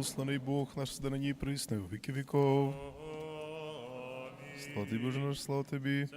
Благословений Бог наш сдарані присни у віки віков. Слава Боже наш, слава тобі.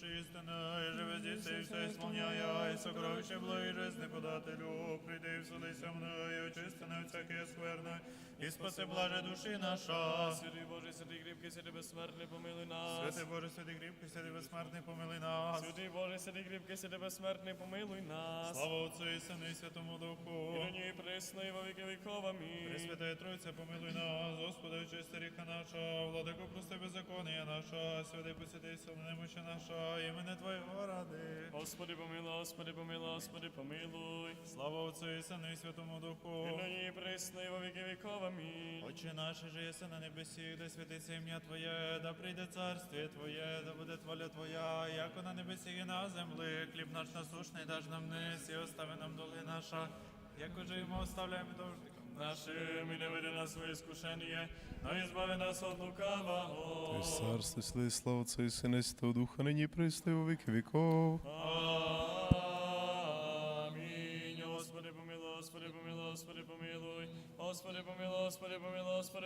Душі істина, живе здійси і все ісполняє, і сокровище благи жизни подателю, прийди і вселися мною, очисти не всяке скверне, і спаси блаже душі наша. Святий Боже, святий кріпкий, святий безсмертний, помилуй нас. Святий Боже, святий кріпкий, святий безсмертний, помили нас. Святий Боже, святий кріпкий, святий безсмертний, помилуй нас. Слава Отцю і Сину і Святому Духу. І нині і присно, і во віки віков. Амінь. Пресвятая Тройця, помилуй нас, Господи, очисти ріха наша, владико, прости беззаконія наша, святий посвятий сил немощі наша, імени Твоєго ради. Господи, помилуй, Господи, помилуй, Господи, помилуй. Слава Отцю і Сину і Святому Духу. І нині і присно, і во віки віков. Амінь. Отче наш, же єси на небесі, да святиться ім'я Твоє, да прийде царствіє Твоє, да буде воля Твоя, яко на небесі і на землі. Хліб наш насушний даж нам низ, і остави нам доли наша, як уже йому оставляємо должникам Нашим і не веди нас своє скушення, но і нас от лукавого. Царство, слава Отця і Сина Святого Духа, нині і присно і у віки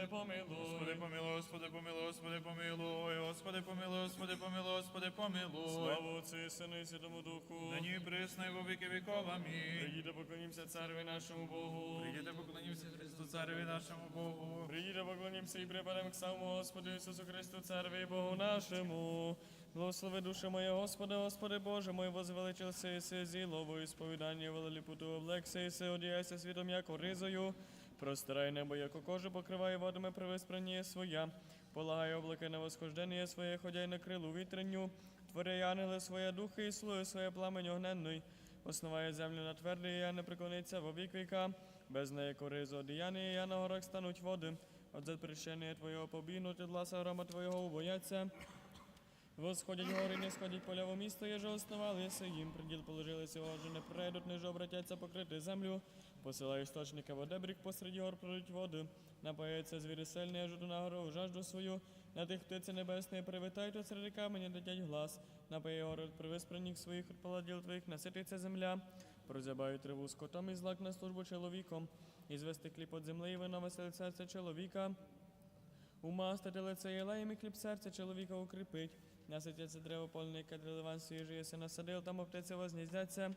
помилуй, Господи, Господи помилуй. Господи помилуй, Господи помилуй, Господи помилуй, Господи помилуй, Господи помилуй. Слава Отцю і Сину і Святому Духу. Нині і присно во віки віков, амінь. Прийдіть, поклонімося цареві нашому Богу. Прийдіте, поклонімося Христу, Цареві нашому Богу. Прийдіть, поклонімося і припадемо к самому Господу Ісусу Христу, Цареві Богу нашому. Благослови душа моя, Господи, Господи Боже мой, возвеличился і си зілово, і сповідання і си одіяйся світом, яко ризою. Простирай небо, яко кожу покриває водами привиспрання своя. Полагай облаки на восхождення своє, ходяй на крилу вітренню. Творяй ангели своє духи і слуги своє пламень огненний. Основає землю на твердий, я не преклониться во вік віка. Без неї коризу одіяння, і я на горах стануть води. От запрещення Твоєго побігнути, гласа грома Твоєго убояться. Восходять гори, не сходять поля во місто, єже основалися їм, приділ положилися, отже не прийдуть, ниже обратяться покрити землю. Посилай істочника води, брік посеред гор пролють воду. Напається звірі сильні, аж на гору жажду свою. На тих птиці небесної привітайте серед камені дитять глас. Напає гори привиспраних своїх паладіл твоїх, насититься земля. Прозябають триву скотом і злак на службу чоловіком. І звести кліп от землі, і вино веселить серце чоловіка. Умастити лице єлеєм і хліб серця чоловіка укріпить. Наситяться древо польне, кадри ливан свіжий, єси насадив, там оптиці возніздяться.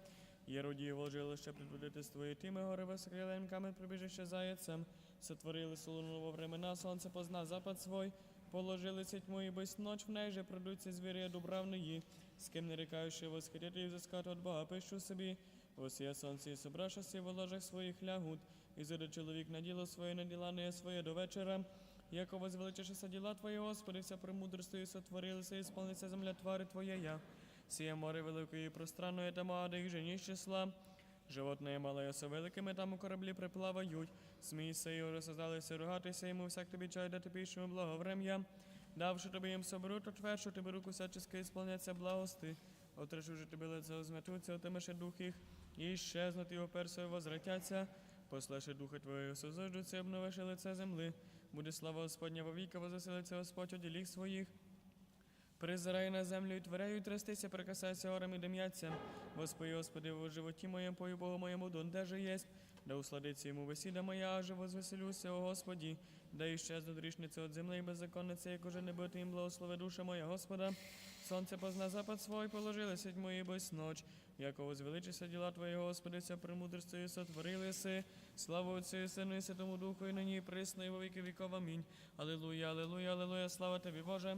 Єродії вложили ще предводити з твої тими, гори високрилем камень прибіжище заяцем. Сотворили солону во времена, сонце позна запад свой. Положили сіть мої без ноч в неї же продуться звірі дубравної. З ким не рікаючи восхитити і взискати от Бога, пишу собі. Осія сонце і собраша сі в ложах своїх лягут. І зайде чоловік на діло своє, на діла не своє до вечора. Яко возвеличишися діла Твої, Господи, вся премудростю сотворилися, і сповниться земля твари Твоєя. Сіє море великої пространної, там ади їх жені числа. Животне мале со великими там у кораблі приплавають. Смійся і розсоздалися рогатися йому, всяк тобі чай дати пішому благоврем'я. Давши тобі їм соберу, то твершу тебе руку всячески ісполняться благости. Отрешу же тебе лице озметуться, отимеше дух їх, і щезнуть його персою возвратяться. Послеше духа Твоєго созождуться, обновиши лице земли. Буде слава Господня вовіка, возаселиться Господь у діліх своїх. Призирай на землю і тверею трястися, прикасайся горам і дим'яться. Господи, Господи, в животі моєму, пою Богу моєму, донде же єсть. Да усладиться йому весіда моя, аже возвеселюся, о Господі. Да іщезну грішниця от земли і беззаконниця, як уже не бити їм благослови душа моя, Господа. Сонце позна запад свой, положили сіть мої без ноч. Яко возвеличися діла Твої, Господи, вся премудростю сотворили си. Слава Отцю Сину і Святому Духу, і нині і присно, і во віки віков. Амінь. Алілуя, алілуя, алілуя, слава Тобі, Боже.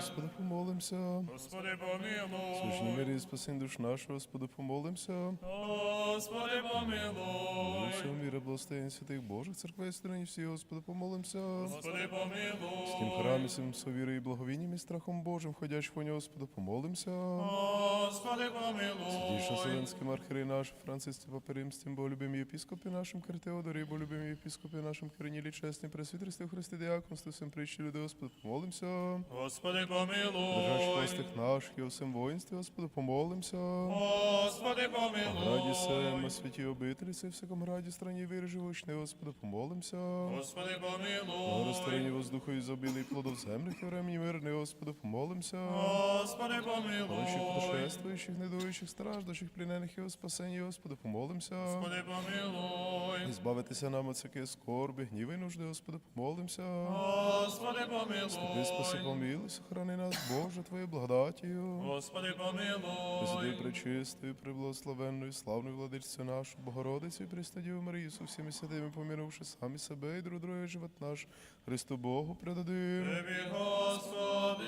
Господи, помолимся. Господи помилуй, Служні мирі і спасінь душ нашу, Господи, помолимся. Господи помилуй, Всього міра благословень святих Божих церквей стороні всі, Господи, помолимся. Господи помилуй, З тим храмі, всім совірою і благовінням і страхом Божим, входящих у нього, Господи, помолимся. Господи помилуй, Дійсно, Вселенський архірей наш, Францисті Паперимстім, болюбим єпіскопі нашим, Киртеодорі, болюбим єпіскопі нашим, Киринілі чесні, пресвітерстві Христи Діаконстві, всім притчі люди, Господи, помолимся. Господи Держач помилуй, постих наших і усім воїнстві, Господи, помолимся. Господи помилуй, се, Блаженна святі обителі, в всякому граді, страні віри живучний, Господи, помолимся. Господи, помилуй. Благорозтворені воздуху і зобілий плодов землях і времені мирний, Господи, помолимся. Господи, Наших помилуй. путешествуючих, недуючих, страждущих, плінених і спасенні, Господи, помолимся. Господи, помилуй. І збавитися нам от всякої скорби, гніви нужди, Господи, помолимся. Господи, Господи, спаси, помилуй. помилуй, сохрани нас, Боже, Твоєю благодатію. Господи, помилуй. пречистою, приблагословенною, славною владичцю нашу, Богородицю і Престадію Марію, со всіми святими, помінувши самі себе і друг друге живот наш, Христу Богу предадим. Тобі, Господи.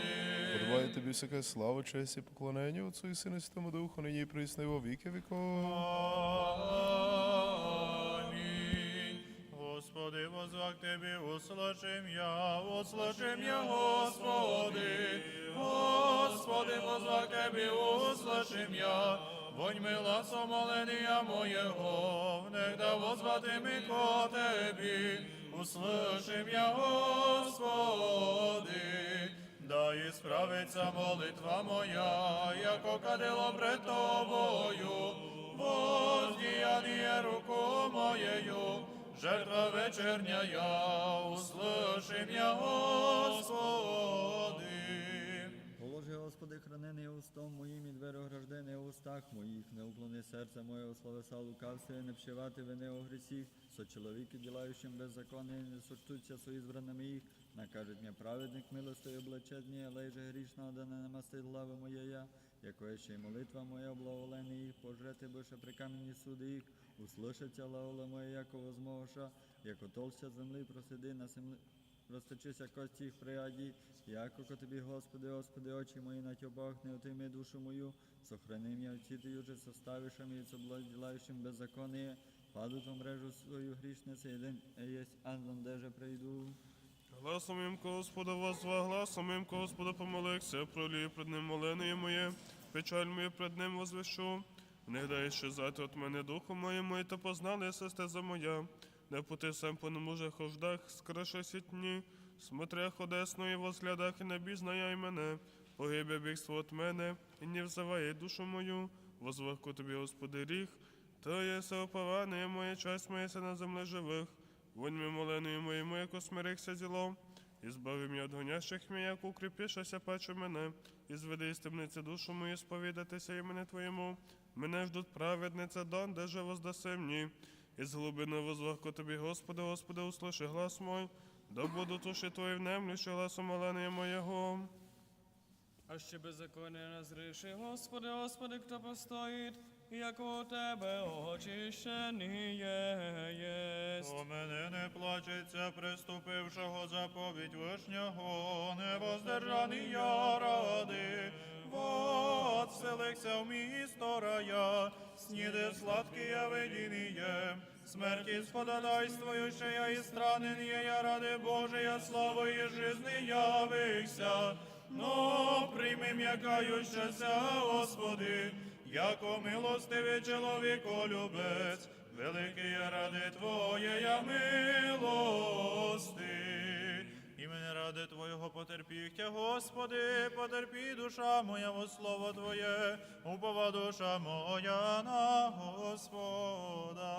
Подавай тобі всяке славу, честь і поклонення Отцу і Сину Святому Духу, нині і присно, во віки віков. возвах Тебе, услышим я, услышим я, Господи. Господи, возвах Тебе, услышим я. Вонь мила сомоления моєго, внегда возвати ми ко Тебі, услышим я, Господи. Да і справиться молитва моя, яко кадило пред Тобою, воздіяние руку моєю, жертва вечерня я, услышим я, Господи. Положи, Господи, хранений устом моїм і двері ограждений у устах моїх, не уклони серце моє у словеса лукавстві, не вшивати вини у грісіх, со чоловіки, ділаючим беззаконне, не сочтуться со ізбраними їх, накажет мені праведник милостою облечет мені, але же грішного, да не намастить глави моєя, якої ще й молитва моя, благоволені їх, пожрети бише при камені суди їх, услышаться лаола моя, яко возмогоша, яко толща земли просиди на землі, Розточися кості їх прияді, яко ко тобі, Господи, Господи, очі мої на тьобах, не отими душу мою, сохрани меня вчитою же составишем и соблазилающим беззаконие, падут в мрежу свою грішниці, один єсть ангелом, де же прийду. Гласом їм Господа возва, гласом їм Господа помолився, пролію пред ним молене моє, печаль мою пред ним возвещу. Не дай щезати от мене духу моєму, і то познали стеза моя. Не пути сам по немуже хождах, скраше сітні, смотрях одесно і возглядах, і не бізнає й мене. Погибе бігство от мене, і не взиває душу мою, возвахку тобі, Господи, ріг, то є оповане моє часть моя на землі живих. Вонь ми моленою моєму, яко смирихся зіло, і збави м'я від гонящих мій, як укріпішася паче мене, і зведи із темниці душу мою, сповідатися імене Твоєму. Мене ждуть праведниця дон, де же воздаси мені. Із глибини возвахку тобі, Господи, Господи, услыши глас мой, да буду туші Твої внемлющі гласом моленої моєго. А ще беззаконня назріши, Господи, Господи, хто постоїть, як у Тебе очищені єсть. У мене не плачеться, приступившого заповідь вишнього, не воздержаний я ради. Вот вселихся в місто рая, сніде сладкие видіння, смерті сподадайствуючи я і странен є я ради Божия слави і жизни явихся. Но прийми м'якающася, Господи, яко милостивий чоловіколюбець, великий я ради я милости. Імені ради Твоєго потерпіхтя, Господи, потерпі душа моя во слово Твоє, упова душа моя на Господа.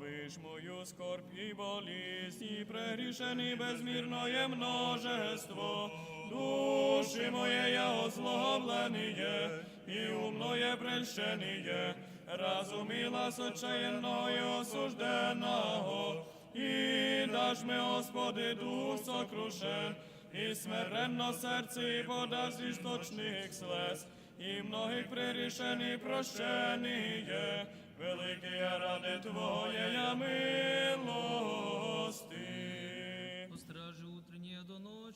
Виш мою скорбь і болість, і прегрішений безмірное множество. Душі моє я озлобленіє, і умноє прельщеніє, разуміла сочаєнного і осужденого. І даш ми, Господи, дух сокрушен, і смиренно серці і подаш істочних слез, і многих прирішені прощеніє, великий я ради Твоєя милости.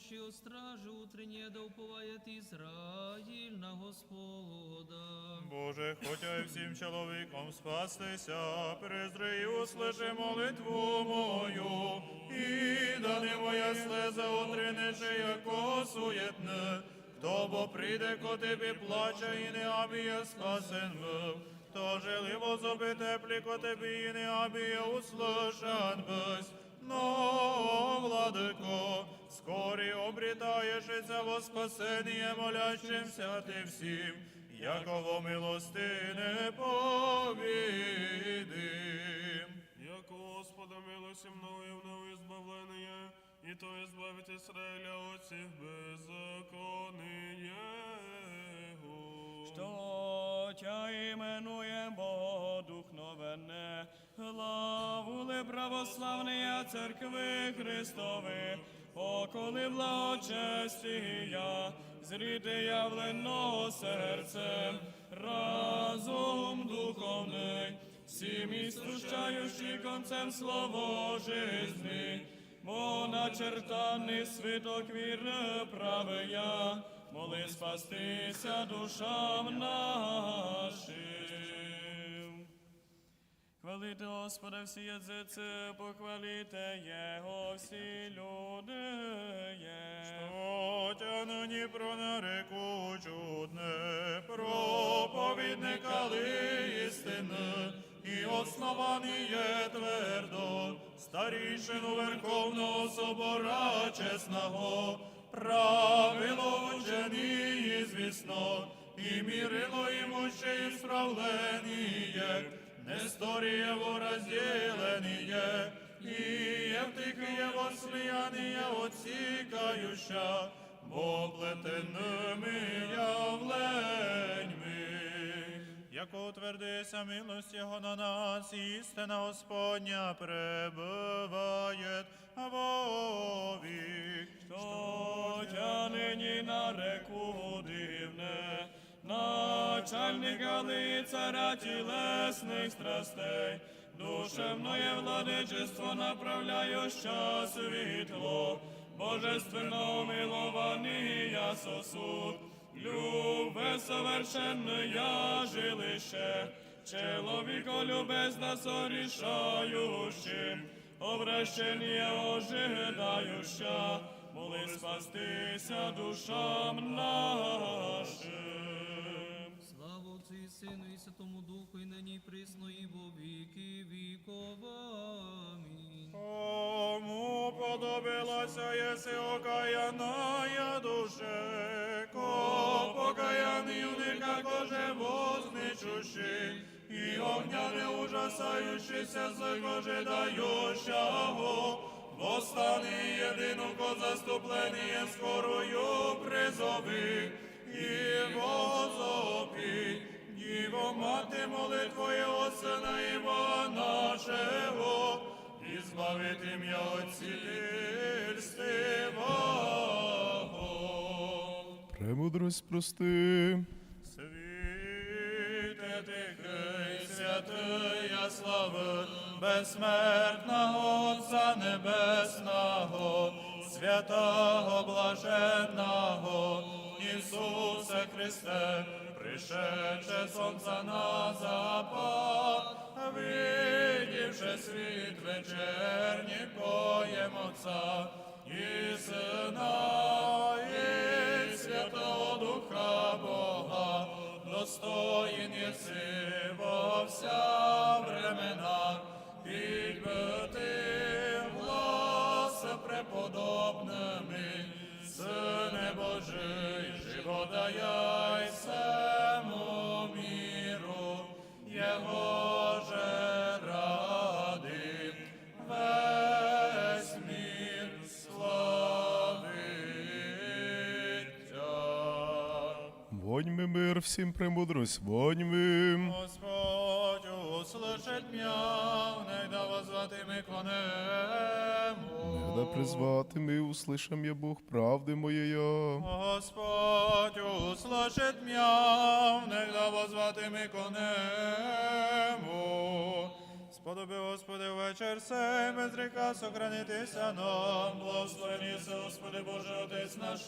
Ночи, о стражи утреннее да уповает Израиль на Господа. Боже, хотя й всім чоловіком спастися, презри і услиши молитву мою, і да не моя слеза отринеше, яко суєтне, хто бо прийде ко тебе плаче, і не абіє спасен був. То желиво зоби теплі ко тебе, і не абіє услышан бись. Но, владико, скорі обрітаєшся во спасення, молящимся ти всім, яково милости не повідим. Яко Господа милості мною мною избавлення, і то избавить Ізраїля от всіх беззаконний Його. Що тя іменує Богодухновенне, главули православної церкви Христови, поколи благочестія, зріти явлено серцем, разум духовний, всім істущаючи концем слово жизни, бо начертаний свиток віри правия, моли спастися душам нашим. Хвалите Господа всі язиці, похвалите Його всі люди. є. Отя нині про нареку чудне, проповідника істини, і оснований є твердо, старішину Верховного Собора чесного, правило учені звісно, і мірило йому ще і справленіє, Несторієво розділеніє, і Євтихієво сліяние отсікающа, бо плетеними явленьми. Яко утвердися милость Його на нас, істина Господня пребывает вовік. Що тя нині на реку дивне, начальника лицаря тілесних страстей, душевноє владичество направляюща світло, божественно милования сосуд, любе совершенное жилище, человеко любезно сорішающим, обращення ожидающа, моли спастися душам нашим. Отцю і Сину і Святому Духу, і нині і присно, і во віки віков. Амінь. Кому подобилася єси окаяная душе, ко покаяний уника коже возничущий, і огня не ужасаючися злого жидающого, Восстани єдину ко заступлення скорою призови, і возопі, Діво мати молитвою Сина і Бога нашого, і збавити ім'я отцівства. Премудрость прости. Світе тихий, святия слави, безсмертного Отця Небесного, святого блаженного, Ісусе Христе, пришедше сонця на запад, видівши світ вечерній поєм Отця, і Сина, і Святого Духа Бога, достоїн єси во вся времена, підбити влас преподобними, живодаяй всему міру, Його же ради, весь мір славиться. Воньми мир всім премудрость, воньми. Господь услышит меня, негда возвати ми клонему. Да призвати ми, услышам я Бог правди моєя. Господь baş etmiyor. Сей, без ріка сохранитися нам. Благословені Господи Боже, Отець наш,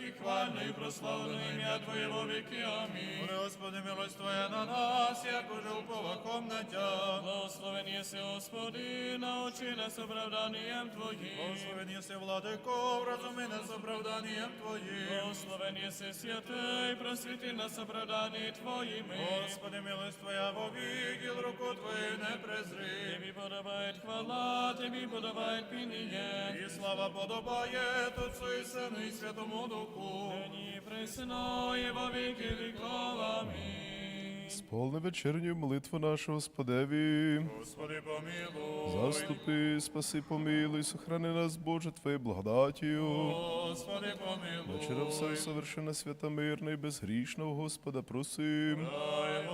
і хвальне і прославлене ім'я Твоє во віки. Амінь. Моли, Господи, милость Твоя на нас, як уже уповаком на Тя. Благословен єси, Господи, научи нас оправданням Твоїм. Благословен єси, Владико, вразуми нас оправданням Твоїм. Благословен єси, святий, просвіти нас оправданні Твоїми. Господи, милость Твоя во віки, руку Твою не презри. Тобі подобає хвала, тобі подобає пініє. І слава подобає Отцу і Сину і Святому Духу. Нині присно і во віки віков. Амінь. Сповни вечерню молитву нашу Господеві. Господи, помилуй. Заступи, спаси, помилуй, сохрани нас, Боже, Твоєю благодатію. Господи, помилуй. Вечера все совершенно свята мирна і безгрішного Господа просим. Дай,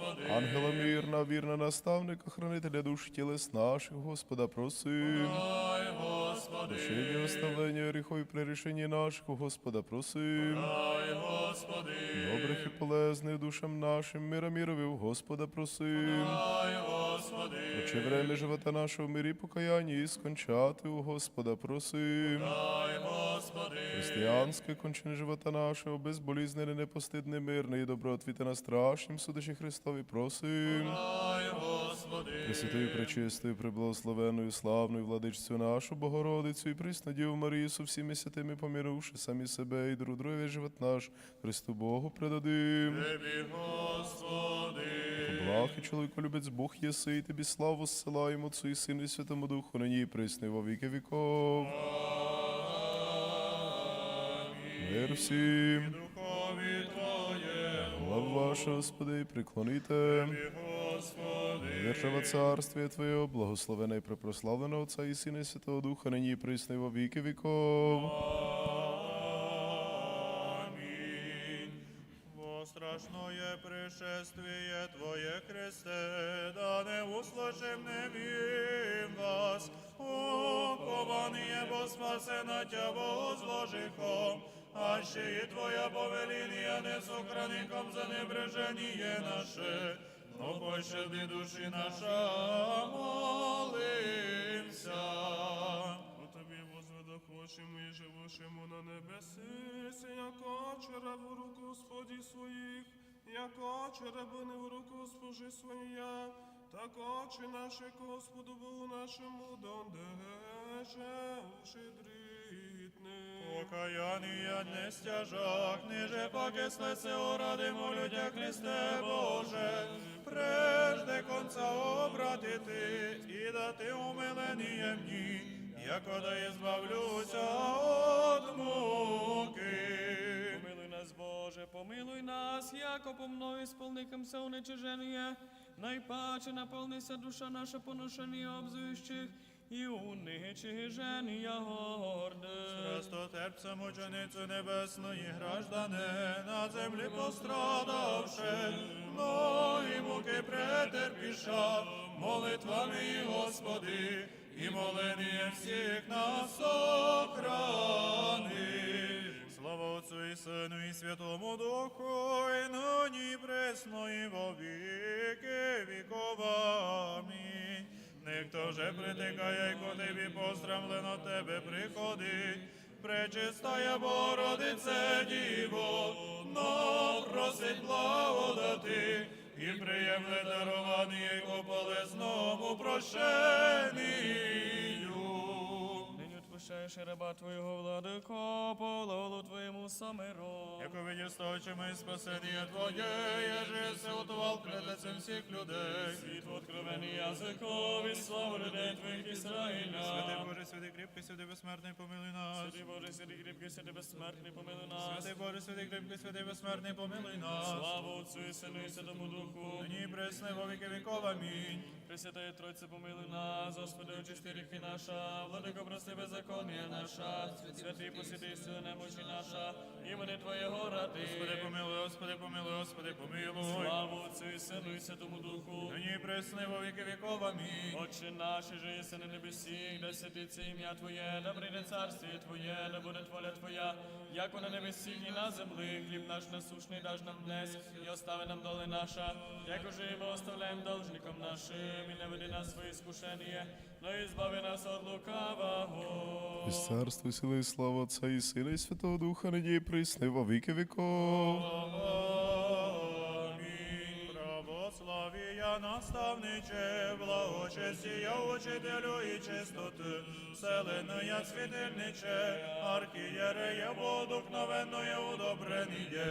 Господи. Ангела мирна, вірна наставника, хранителя душ і тілес наших, Господа просим. Дай, Господи. Прощення, оставлення гріхові прирішення наших, Господа просим. Дай, Господи. Добрих і полезних душам нашим, мира мірові, Господа просим. Дай, Господи. Чи время живота нашого в мирі покаяння і скончати у Господа просим. Дай, Господи. Християнське кончини живота нашого, безболізнене, непостидне, мирне і доброотвіте на страшнім судачі Христові просим. Дай, Господи. Пресвятою, пречистою, преблагословеною, славною владичцю нашу Богородицю і приснадів Марію со всіми святими помінувши самі себе і друг друге живот наш, Христу Богу предадим. Тебі, Господи. Благ і чоловіко любець Бог єси, і тобі славу зсилаємо Отцу і Сину і Святому Духу, нині і присно, і во віки віков. Мир всім. Слава ваша, Господи, і приклоніте. Господи. Віршава царствія Твоє, благословена і препрославлена Отця і Сина і Святого Духа, нині і присно, і во віки віков. Страшное пришествие Твое, Христе, да не услышим, не вим вас. Упование бо спасена Тя возложихом, а ще и Твоя повеління не сохраником за небрежение наше, но пощади душі наша, молимся. Возведохочемо і живошимо на небеси, яка череп в руку Господі своїх, яка черебини в руку спожи своя, так очі наші Господу Богу нашому дондеже ушидрітне. Покаяння не стяжах, ниже паки слесе орадимо людя Христе Боже, прежде конца обратити і дати умилення мені, яко да избавлюся от муки. Помилуй нас, Боже, помилуй нас, яко по мною сполникамся уничиження, найпаче наповнися душа наша поношення обзуючих і уничиження горде. Простотерпця мученицю небесної граждане, на землі пострадавши, многі муки претерпіша, молитвами Господи, і моленням всіх нас охрани. Слава Отцу і Сину і Святому Духу, нині і пресно, і во віки віков. Амінь. Ніхто же притикає, ко тобі пострамлено тебе приходить. Пречистая Богородице Діво, но просить благодати і приємне дарування його полезному прощенію. Нині відпущаєш і раба Твоєго владико, по лолу Твоєму самиро. Яко видів і спасення Твоє, єже утував пред лицем всіх людей. Світ откровений язикові, славу людей Твоїх Святий Ізраїля. Боже, святий кріпкий, святий безсмертний, помилуй нас. Святий Боже, святий кріпкий, святий безсмертний, помилуй нас. Святий Боже, святий кріпкий, святий безсмертний, помилуй нас. Слава Отцу і Сину і Святому Духу. Нині пресне во віки віков, амінь. Пресвятая Тройце, помилуй нас, Господи, очисти гріхи наша, владико, прости беззаконня наша, святий посіди сили немочі наша, імени Твоєго ради. Господи, помилуй, Господи, помилуй, Господи, помилуй. Славу Отцю і Сину і Святому Духу. Нині пресне во віки віков, амінь. Отче наш, же єси на небесі, да святиться ім'я Твоє, да прийде царствіє Твоє, да буде воля Твоя, як на небесі і на землі, хліб наш насушний даж нам днес, і остави нам доли наша, як уже ми оставляємо должникам нашим, і не веди нас в свої скушення, но і збави нас від лукавого. І царство, і сили, і слава Отця і Сина і Святого Духа, нині і во віки віков. Наставниче, я, учителю і чистоти, вселеної світильниче, архієрея водухновенної удобрення,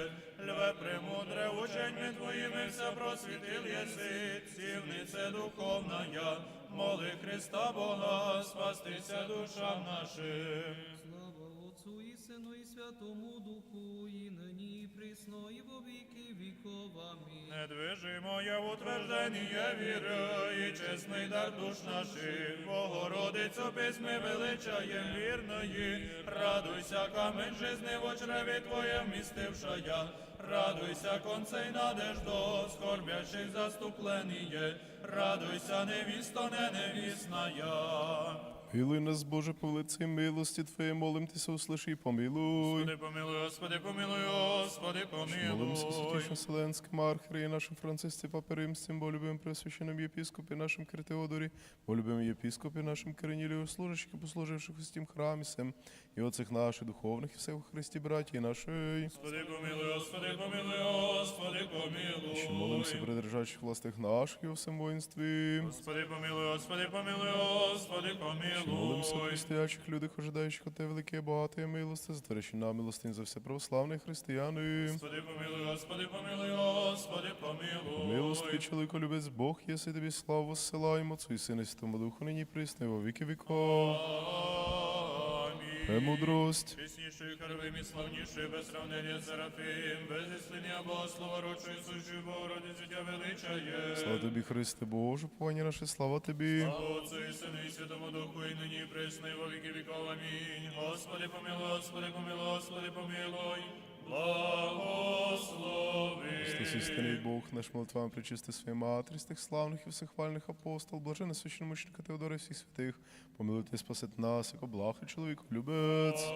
льве премудре ученьми твоїми все просвітил єси, цівнице духовна я, моли Христа Бога, спастися душам нашим. Слава Отцу і Сину і Святому Духу, і нині, і присно, і во віки віков. Амінь. Недвижимо я в утверждення віри і чесний дар душ наших, Богородицю письми величаєм вірної, радуйся, камень жизни в очреві Твоє вмістивша я, радуйся, концей надеждо, скорбящих заступленіє, радуйся, невісто, не невісна я. Милуй нас, Боже, по лиці милості Твоєї, молим Тися, услиши і помилуй. Господи, помилуй, Господи, помилуй, Господи, помилуй. Молимося святішим Вселенським архиереї нашим Францисці Папи Римським, бо любим пресвященим єпіскопі нашим Киртеодорі, бо любим єпіскопі нашим Киринілію, служащих послуживших у стім храмі сем, і оцих наших духовних і всіх у Христі браті нашої. Господи, помилуй, Господи, помилуй, Господи, помилуй. Ще молимося придержачих властих наших і у всем воїнстві. Господи, помилуй, Господи, помилуй, Господи, Ще молимося при людях, ожидаючих от Тебе велике багатої милости, затворящи нам милостинь за все православні християни. Господи, помилуй, Господи, помилуй, Господи, помилуй. Милостивий чоловіко, любець Бог, єси тобі славу посилаємо, Отцу і Сину і Святому Духу, нині і во віки віков. Премудрость. Харвим і славніший, без сравнення Серафим, без іслення Богослова, рочої сущої Богородиці тя величає. Слава тобі, Христе Боже, повання наше, слава тобі. Слава Отцу і Сину і Святому Духу, і нині і і во віки віков. Амінь. Господи, помилуй, Господи, помилуй, Господи, помилуй. Благослови. Христос істинний Бог, наш молитвами причисти своїй матері, тих славних і всехвальних апостол, блажене священномученика Теодора і всіх святих, помилуйте і спасет нас, як облахи чоловік, любець.